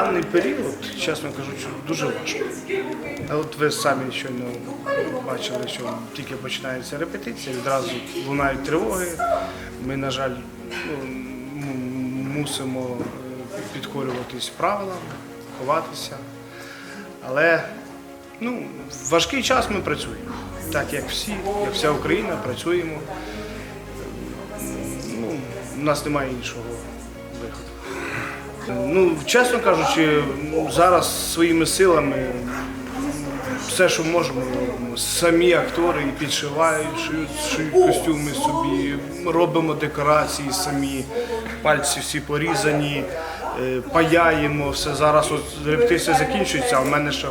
даний період, чесно кажучи, дуже важко. От ви самі щойно бачили, що тільки починається репетиція, відразу лунають тривоги. Ми, на жаль, ну, мусимо е, підкорюватись правилам, ховатися. Але ну, в важкий час ми працюємо. Так як всі, як вся Україна, працюємо. Ну, у нас немає іншого виходу. Ну, чесно кажучи, зараз своїми силами все, що можемо. Самі актори і підшивають, костюми собі, робимо декорації самі, пальці всі порізані, е, паяємо все. Зараз от репетиція закінчується, а в мене ще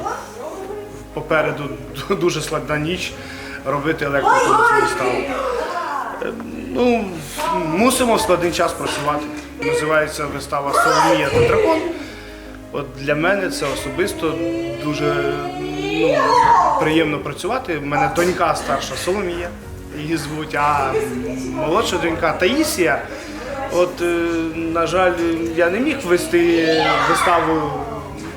попереду дуже складна ніч робити виставу. Ну, мусимо в складний час працювати. Називається вистава Соломія та дракон. От для мене це особисто дуже ну, приємно працювати. У мене донька старша Соломія, її звуть, а молодша донька Таїсія. От, е, на жаль, я не міг вести виставу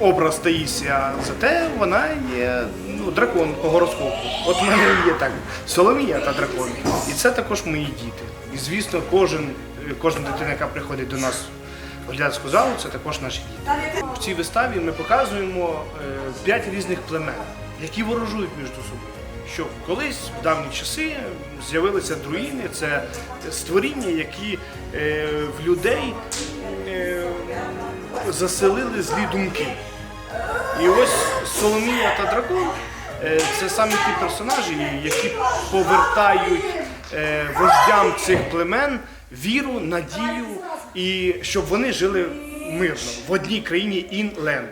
образ Таїсія, зате вона є ну, дракон по гороскопу. От в мене є так Соломія та дракон. І це також мої діти. І звісно, кожен, кожна дитина, яка приходить до нас в глядацьку залу, це також наші діти. В цій виставі ми показуємо е, п'ять різних племен, які ворожують між собою. Що колись в давні часи з'явилися друїни, це створіння, які е, в людей е, заселили злі думки. І ось Соломія та дракон це саме ті персонажі, які повертають е, вождям цих племен віру, надію і щоб вони жили мирно в одній країні інленд.